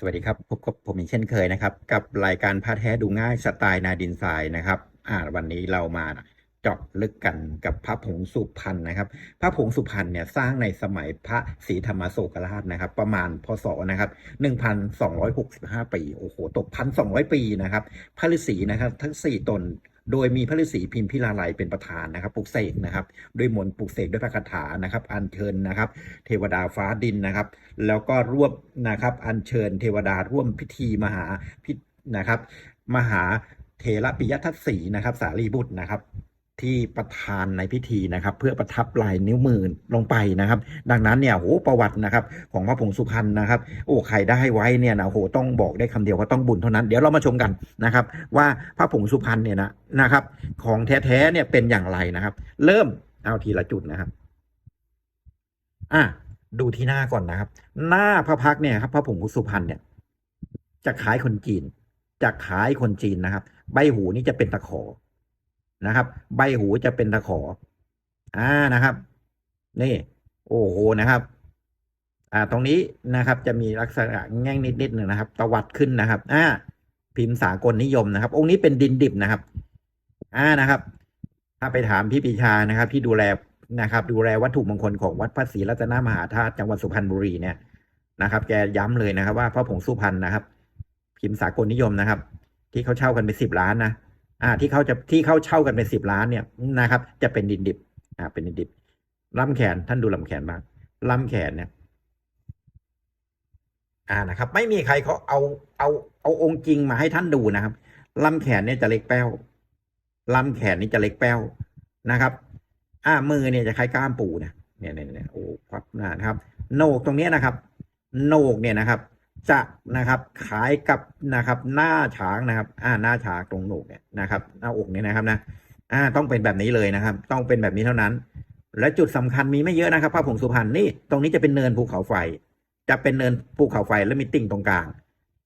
สวัสดีครับพบกับผมอีกเช่นเคยนะครับ กับรายการพาแท้ดูง่ายสไตล์นาดินทรายนะครับอ่าวันนี้เรามาเจาะลึกกันกับพระผงสุพรรณนะครับ พระผงสุพรรณเนี่ยสร้างในสมัยพระศรีธรรมโศกราชนะครับ ประมาณพศนะครับ1,265 ปีโอ้โหตกพันสองปีนะครับ พระฤาษีนะครับ ทั้ง4ตน โดยมีพระฤาษีพิมพิลาไลเป็นประธานนะครับปลุกเสกนะครับด้วยมนต์ปลุกเสกด้วยพระคาถานะครับ อัญเชิญนะครับ เทวดาฟ้าดินนะครับ แล้วก็ร่วมนะครับอัญเชิญเทวดาร่วมพิธีมหาพินะครับ มหาเทระปิยทัศสีนะครับ สารีบุตรนะครับ ที่ประธานในพิธีนะครับ เพื่อประทับลายนิ้วมือลงไปนะครับ ดังนั้นเนี่ยโหประวัตินะครับ ของพระผงสุพรรณนะครับ โอ้ใครได้ไว้เนี่ยนะโหต้องบอกได้คำเดียวว่าต้องบุญเท่านั้นเดี๋ยวเรามาชมกันนะครับ ว่าพระผงสุพรรณเนี่ยนะนะครับ ของแท้ๆเนี่ยเป็นอย่างไรนะครับ เริ่มเอาทีละจุดนะครับ อะดูที่หน้าก่อนนะครับ หน้าพระพักเนี่ยครับพระผงสุพรรณเนี่ยจะคล้ายคนจีนจะคล้ายคนจีนนะครับ ใบหูนี่จะเป็นตะขอ นะครับ ใบหูจะเป็นตะขอ อ่านะครับ นี่ โอ้โหนะครับ อ่า ตรงนี้นะครับ จะมีลักษณะแง่งนิดๆหนึ่งนะครับ ตวัดขึ้นนะครับ อ่า พิมพ์สากลนิยมนะครับ องค์นี้เป็นดินดิบนะครับ อ่านะครับ ถ้าไปถามพี่ปีชานะครับ ที่ดูแลนะครับ ดูแลวัตถุมงคลของวัดพระศรีรัตนมหาธาตุจังหวัดสุพรรณบุรีเนี่ยนะครับ แกย้ำเลยนะครับ ว่าพระผงสุพรรณนะครับ พิมพ์สากลนิยมนะครับ ที่เขาเช่ากันเป็นสิบล้านนะ อ่าที่เขาจะที่เขาเช่ากันเป็นสิบล้านเนี่ยนะครับ จะเป็นดินดิบ อ่า เป็นดินดิบลำแขนท่านดูลำแขนบ้างลำแขนเนี่ย อ่านะครับ ไม่มีใครเขาเอาเอาเอาองค์จริงมาให้ท่านดูนะครับลำแขนเนี่ยจะเล็กแป้วลำแขนนี่จะเล็กแป้วนะครับ อ่ามือเนี่ยจะคล้ายก้ามปูนะเนี่ยเนี่ยเนี่ยโอ้ครับนะครับโหนกตรงเนี้ยนะครับโหนกเนี่ยนะครับ จะนะครับคล้ายกับนะครับหน้าช้างนะครับ อ่าหน้าช้างตรงหนกเนี่ยนะครับ หน้าอกเนี่ยนะครับนะอ่าต้องเป็นแบบนี้เลยนะครับ ต้องเป็นแบบนี้เท่านั้น และจุดสำคัญมีไม่เยอะนะครับพระผงสุพรรณนี่ตรงนี้จะเป็นเนินภูเขาไฟ จะเป็นเนินภูเขาไฟแล้วมีติ่งตรงกลาง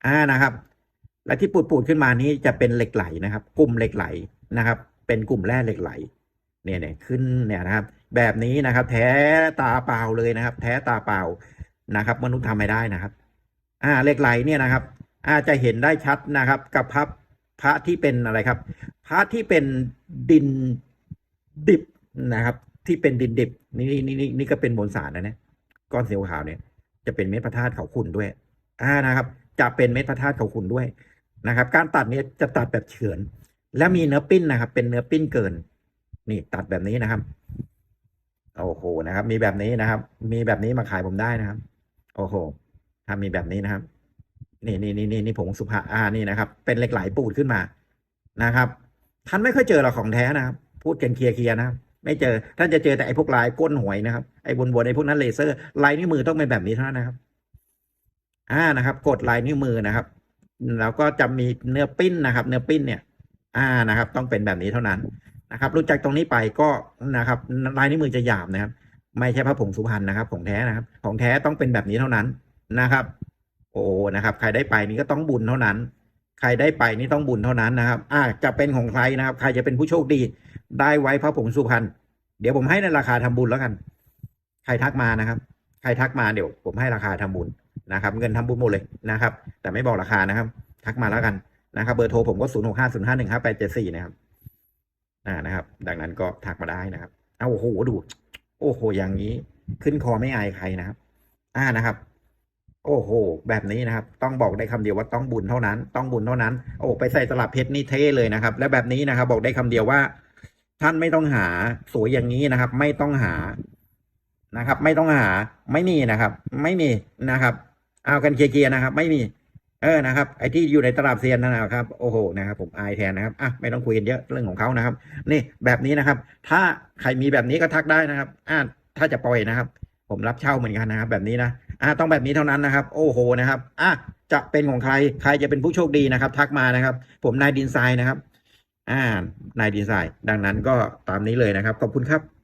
อ่านะครับ และที่ปูดปูดขึ้นมานี้จะเป็นเหล็กไหลนะครับ กลุ่มเหล็กไหลนะครับ เป็นกลุ่มแร่เหล็กไหล เนี่ยเนี่ยขึ้นเนี่ยนะครับ แบบนี้นะครับ แท้ตาเปล่าเลยนะครับ แท้ตาเปล่านะครับ มนุษย์ทำไม่ได้นะครับ อ่าเหล็กไหลเนี่ยนะครับอาจจะเห็นได้ชัดนะครับ กับพระพระที่เป็นอะไรครับ พระที่เป็นดินดิบนะครับ ที่เป็นดินดิบนี่นี่นี่นี่นี่ก็เป็นมวลสารนะเนี่ยก้อนสีขาวเนี่ย จะเป็นเม็ดพระธาตุเขาขุนด้วย อ่านะครับ จะเป็นเม็ดพระธาตุเขาขุนด้วยนะครับ การตัดเนี่ยจะตัดแบบเฉือน แล้วมีเนื้อปิ้นนะครับ เป็นเนื้อปิ้นเกิน นี่ตัดแบบนี้นะครับโอ้โหนะครับ มีแบบนี้นะครับ มีแบบนี้มาขายผมได้นะครับ โอ้โห ถ้ามีแบบนี้นะครับ นี่นี่นี่นี่นี่ผงสุภาอ่านี่นะครับ เป็นเหล็กไหลปูดขึ้นมานะครับ ท่านไม่ค่อยเจอหรอกของแท้นะครับ พูดกันเคลียร์ๆนะครับไม่เจอ ท่านจะเจอแต่ไอ้พวกลายก้นหวยนะครับ ไอ้บนบนไอ้พวกนั้นเลเซอร์ ลายนิ้วมือต้องเป็นแบบนี้เท่านั้นนะครับ อ่านะครับ กดลายนิ้วมือนะครับ แล้วก็จะมีเนื้อปิ้นนะครับ เนื้อปิ้นเนี่ย อ่านะครับ ต้องเป็นแบบนี้เท่านั้นนะครับ รู้จักตรงนี้ไปก็นะครับ ลายนิ้วมือจะหยาบนะครับ ไม่ใช่พระผงสุพรรณนะครับ ของแท้นะครับ ของแท้ต้องเป็นแบบนี้เท่านั้น นะครับ โอ้นะครับ ใครได้ไปนี่ก็ต้องบุญเท่านั้น ใครได้ไปนี่ต้องบุญเท่านั้นนะครับ อ่าจะเป็นของใครนะครับ ใครจะเป็นผู้โชคดี ได้ไว้พระผงสุพรรณเดี๋ยวผมให้ในราคาทำบุญแล้วกัน ใครทักมานะครับ ใครทักมาเดี๋ยว ผมให้ราคาทำบุญนะครับ เงินทำบุญหมดเลยนะครับ แต่ไม่บอกราคานะครับ ทักมาแล้วกันนะครับ เบอร์โทรผมก็ศูนย์หกห้าศูนย์ห้าหนึ่งห้าแปดเจ็ดสี่นะครับอ่านะครับ ดังนั้นก็ทักมาได้นะครับเอาโอ้โหดู โอ้โหอย่างนี้ ขึ้นคอไม่อายใครนะครับ อ่านะครับ โอ้โห แบบนี้นะครับ ต้องบอกได้คำเดียวว่าต้องบุญเท่านั้น ต้องบุญเท่านั้น โอ้ไปใส่ตลับเพชรนี่เท่เลยนะครับ และแบบนี้นะครับ บอกได้คำเดียวว่า ท่านไม่ต้องหาสวยอย่างนี้นะครับ ไม่ต้องหานะครับ ไม่ต้องหาไม่มีนะครับ ไม่มีนะครับ เอากันเคลียร์นะครับ ไม่มี เออนะครับ ไอ้ที่อยู่ในตลับเซียนนั่นนะครับ โอ้โหนะครับ ผมอายแทนนะครับอะไม่ต้องคุยกันเยอะเรื่องของเขานะครับ นี่แบบนี้นะครับ ถ้าใครมีแบบนี้ก็ทักได้นะครับอ่าถ้าจะปล่อยนะครับ ผมรับเช่าเหมือนกันนะครับ แบบนี้นะ อ่าต้องแบบนี้เท่านั้นนะครับ โอ้โหนะครับอะจะเป็นของใครใครจะเป็นผู้โชคดีนะครับ ทักมานะครับ ผมนายดินทรายนะครับ อ่านายดินทรายดังนั้นก็ตามนี้เลยนะครับ ขอบคุณครับ